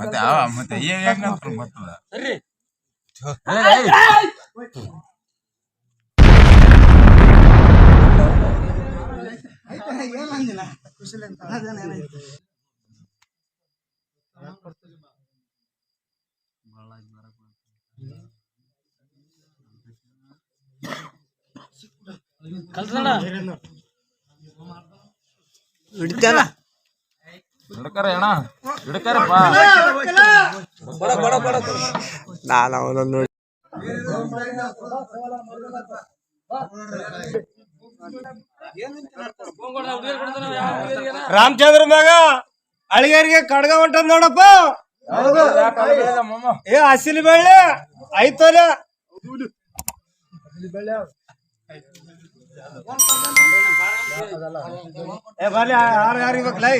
ಮತ್ತೆ ಅವ ಮತ್ತೆ ಈಗ ಗೊತ್ತದ ಹಿಡ್ಕರ ಅಣ್ಣ. ಹಿಡ್ಕರಪ್ಪ ನಾನು ಅವನನ್ನು ನೋಡಿ. ರಾಮಚಂದ್ರ ಮಗ ಅಳಿಗರಿಗೆ ಕಡ್ಗ ಹೊಂಟದ್ ನೋಡಪ್ಪ. ಏ ಹಸಿಲಿ ಬೆಳ್ಳಿ. ಐತಲ್ಲ. ಏ ಬರ್ಲಿ ಯಾರು ಯಾರು ಇವಾಗ ಲೈ.